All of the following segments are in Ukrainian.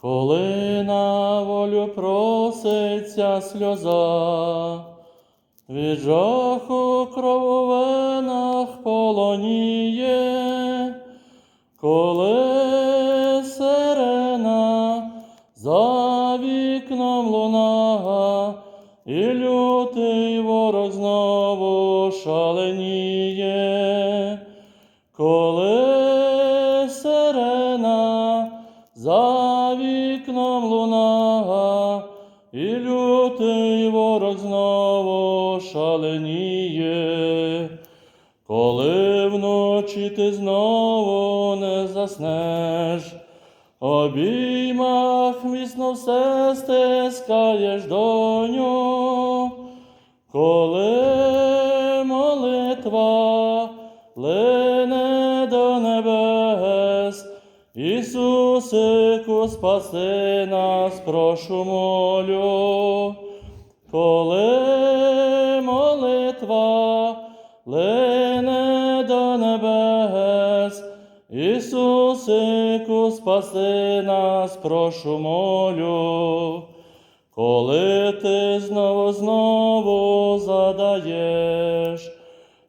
коли на волю проситься сльоза, від жаху кров у венах полоніє, коли сирена за вікном луна, і лютий ворог знову шаленіє, коли і лютий ворог знову шаленіє, коли вночі ти знову не заснеш, обіймах міцно все стискаєш доню, коли молитва Ісусику, спаси нас, прошу молю, коли молитва лине до небес, Ісусику, спаси нас, прошу молю, коли ти знову знову задаєш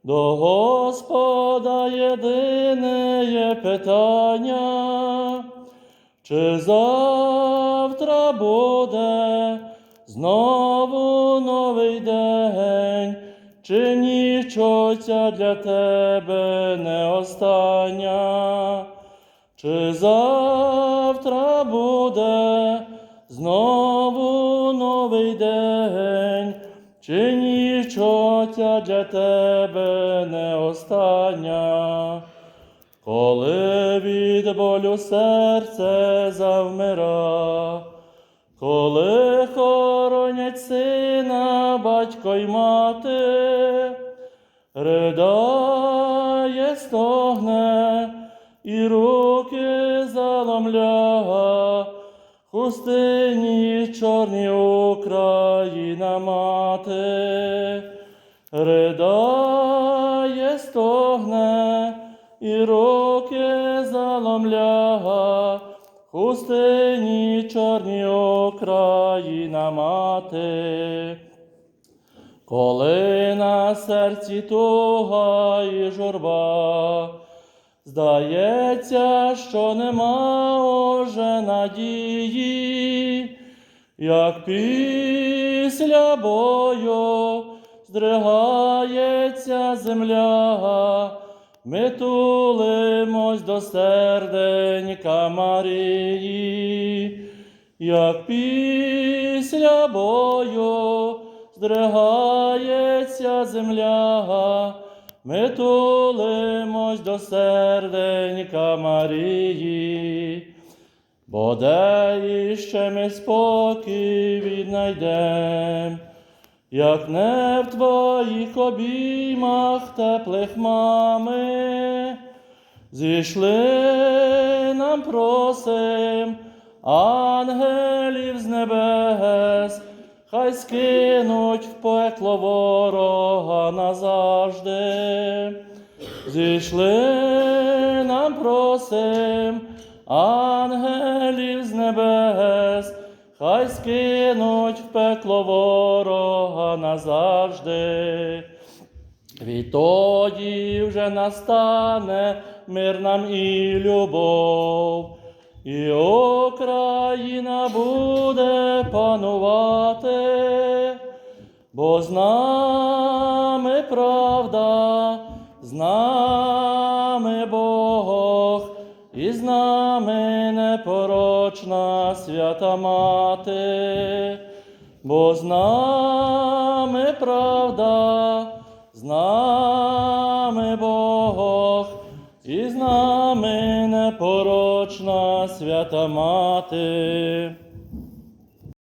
до Господа єдине є питання, чи завтра буде знову новий день, чи ця для тебе не остання, чи завтра буде знову новий день, чи ця для тебе не остання, коли від болю серце завмира, коли хоронять сина, батько й мати, ридає, стогне, і руки заломля, хустині чорні Україна мати, ридає, стогне, і руки заломля, хустині чорні Україна мати. Коли на серці туга і журба, здається, що нема уже надії, як після бою здригається земля, ми тулимось до серденька Марії, як після бою здригається земля, ми тулимось до серденька Марії, бо де іще ми спокій віднайдем, як не в твоїх обіймах теплих мами, зійшли нам просим ангелів з небес, хай скинуть в пекло ворога назавжди. Зійшли нам просим ангелів з небес, хай скинуть в пекло ворога назавжди. Відтоді вже настане мир нам і любов, і Україна буде бо з нами правда, з нами Бог, і з нами непорочна свята мати, бо з нами правда, з нами Бог, і з нами непорочна свята мати.